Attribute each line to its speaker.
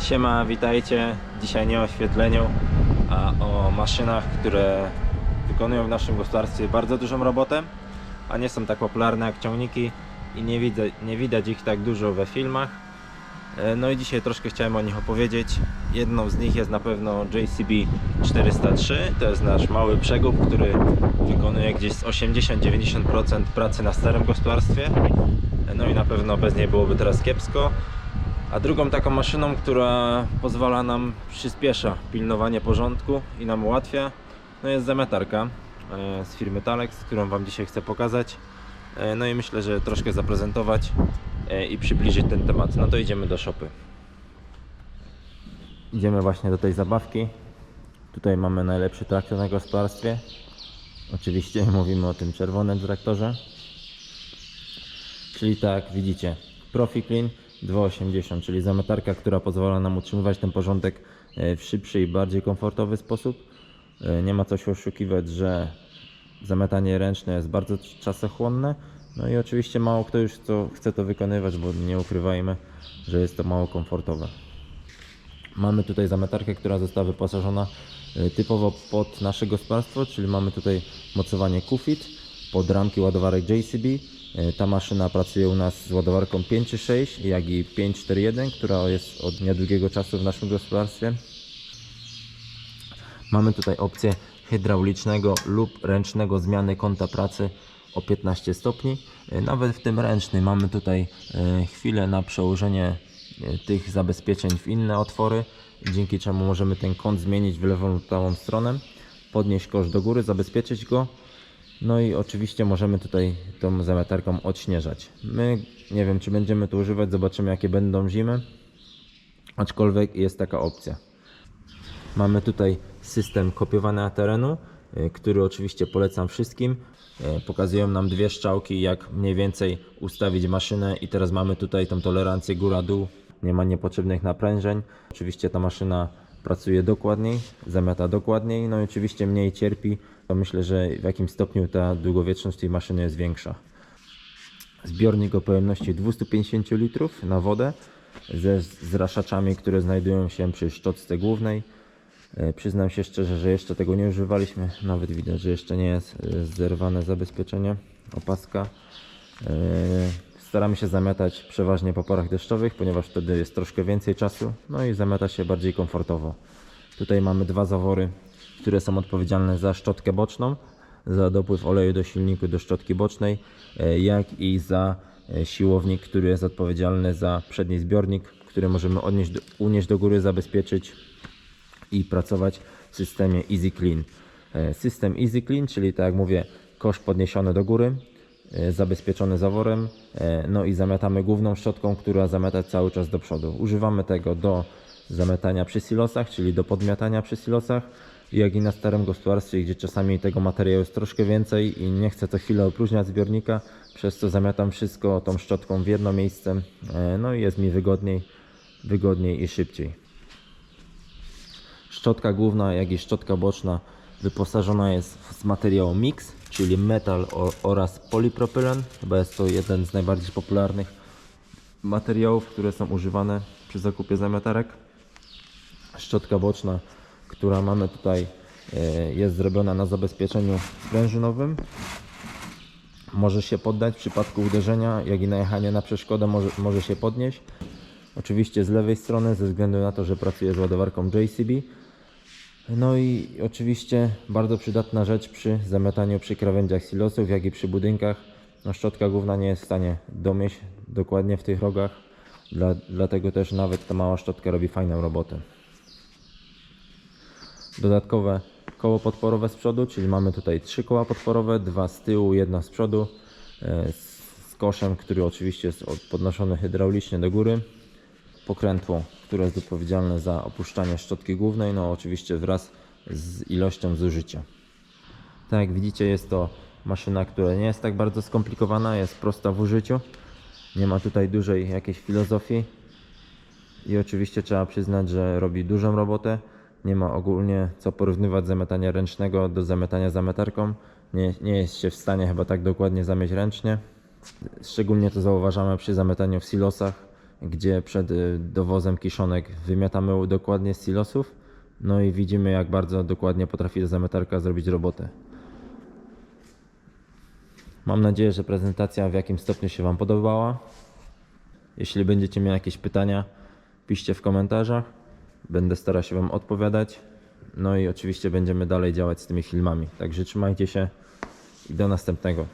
Speaker 1: Siema, witajcie. Dzisiaj nie o oświetleniu, a o maszynach, które wykonują w naszym gospodarstwie bardzo dużą robotę, a nie są tak popularne jak ciągniki i nie, widzę, nie widać ich tak dużo we filmach. E, No i dzisiaj troszkę chciałem o nich opowiedzieć. Jedną z nich jest na pewno JCB 403. To jest nasz mały przegub, który wykonuje gdzieś z 80-90% pracy na starym gospodarstwie. E, No i na pewno bez niej byłoby teraz kiepsko. A drugą taką maszyną, która pozwala nam przyspiesza pilnowanie porządku i nam ułatwia, no jest zametarka e, z firmy Talex, którą Wam dzisiaj chcę pokazać. E, No i myślę, że troszkę zaprezentować e, i przybliżyć ten temat. No to idziemy do szopy. Idziemy właśnie do tej zabawki. Tutaj mamy najlepszy traktor na gospodarstwie. Oczywiście mówimy o tym czerwonym traktorze. Czyli tak, widzicie, Profi Clean 280, czyli zametarka, która pozwala nam utrzymywać ten porządek e, w szybszy i bardziej komfortowy sposób. E, Nie ma co się oszukiwać, że zametanie ręczne jest bardzo czasochłonne. No i oczywiście mało kto już to, chce to wykonywać, bo nie ukrywajmy, że jest to mało komfortowe. Mamy tutaj zametarkę, która została wyposażona e, typowo pod nasze gospodarstwo, czyli mamy tutaj mocowanie Kufit pod ramki ładowarek JCB. E, Ta maszyna pracuje u nas z ładowarką 5.6 jak i 5.4.1, która jest od niedługiego czasu w naszym gospodarstwie. Mamy tutaj opcję hydraulicznego lub ręcznego zmiany kąta pracy o 15 stopni. E, Nawet w tym ręcznym mamy tutaj e, chwilę na przełożenie tych zabezpieczeń w inne otwory, dzięki czemu możemy ten kąt zmienić w lewą lub prawą stronę, podnieść kosz do góry, zabezpieczyć go. No i oczywiście możemy tutaj tą zametarką odśnieżać. My nie wiem czy będziemy to używać, zobaczymy jakie będą zimy, aczkolwiek jest taka opcja. Mamy tutaj system kopiowania terenu, y, który oczywiście polecam wszystkim. Y, Pokazują nam dwie strzałki, jak mniej więcej ustawić maszynę i teraz mamy tutaj tą tolerancję góra-dół. Nie ma niepotrzebnych naprężeń. Oczywiście ta maszyna pracuje dokładniej, zamiata dokładniej, no i oczywiście mniej cierpi. To myślę, że w jakimś stopniu ta długowieczność tej maszyny jest większa. Zbiornik o pojemności 250 litrów na wodę ze zraszaczami, które znajdują się przy szczotce głównej. E, Przyznam się szczerze, że jeszcze tego nie używaliśmy. Nawet widać, że jeszcze nie jest e, zerwane zabezpieczenie opaska. Staramy się zamiatać przeważnie po porach deszczowych, ponieważ wtedy jest troszkę więcej czasu, no i zamiata się bardziej komfortowo. Tutaj mamy dwa zawory, które są odpowiedzialne za szczotkę boczną, za dopływ oleju do silniku do szczotki bocznej, e, jak i za e, siłownik, który jest odpowiedzialny za przedni zbiornik, który możemy odnieść do, unieść do góry, zabezpieczyć i pracować w systemie Easy Clean. E, System Easy Clean, czyli tak jak mówię, kosz podniesiony do góry, zabezpieczony zaworem, e, no i zamiatamy główną szczotką, która zamiata cały czas do przodu. Używamy tego do zamiatania przy silosach, czyli do podmiatania przy silosach, jak i na starym gospodarstwie, gdzie czasami tego materiału jest troszkę więcej i nie chcę co chwilę opróżniać zbiornika, przez co zamiatam wszystko tą szczotką w jedno miejsce, e, no i jest mi wygodniej, wygodniej i szybciej. Szczotka główna, jak i szczotka boczna wyposażona jest z materiału mix, czyli metal oraz polipropylen. Chyba jest to jeden z najbardziej popularnych materiałów, które są używane przy zakupie zamiatarek. Szczotka boczna, która mamy tutaj, e, jest zrobiona na zabezpieczeniu sprężynowym. Może się poddać w przypadku uderzenia, jak i najechania na przeszkodę może, może się podnieść. Oczywiście z lewej strony, ze względu na to, że pracuję z ładowarką JCB. No i oczywiście bardzo przydatna rzecz przy zamiataniu przy krawędziach silosów, jak i przy budynkach. No, szczotka główna nie jest w stanie domieść dokładnie w tych rogach, dla, dlatego też nawet ta mała szczotka robi fajną robotę. Dodatkowe koło podporowe z przodu, czyli mamy tutaj trzy koła podporowe, dwa z tyłu, jedno z przodu, e, z, koszem, który oczywiście jest od- podnoszony hydraulicznie do góry pokrętło, które jest odpowiedzialne za opuszczanie szczotki głównej, no oczywiście wraz z ilością zużycia. Tak jak widzicie jest to maszyna, która nie jest tak bardzo skomplikowana, jest prosta w użyciu. Nie ma tutaj dużej jakiejś filozofii i oczywiście trzeba przyznać, że robi dużą robotę. Nie ma ogólnie co porównywać zamiatania ręcznego do zamiatania zametarką. Nie, nie jest się w stanie chyba tak dokładnie zamieć ręcznie. Szczególnie to zauważamy przy zamiataniu w silosach, gdzie przed y, dowozem kiszonek wymiatamy dokładnie z silosów. No i widzimy jak bardzo dokładnie potrafi ta zamietarka zrobić robotę. Mam nadzieję, że prezentacja w jakim stopniu się Wam podobała. Jeśli będziecie mieli jakieś pytania, piszcie w komentarzach. Będę starał się Wam odpowiadać. No i oczywiście będziemy dalej działać z tymi filmami. Także trzymajcie się i do następnego.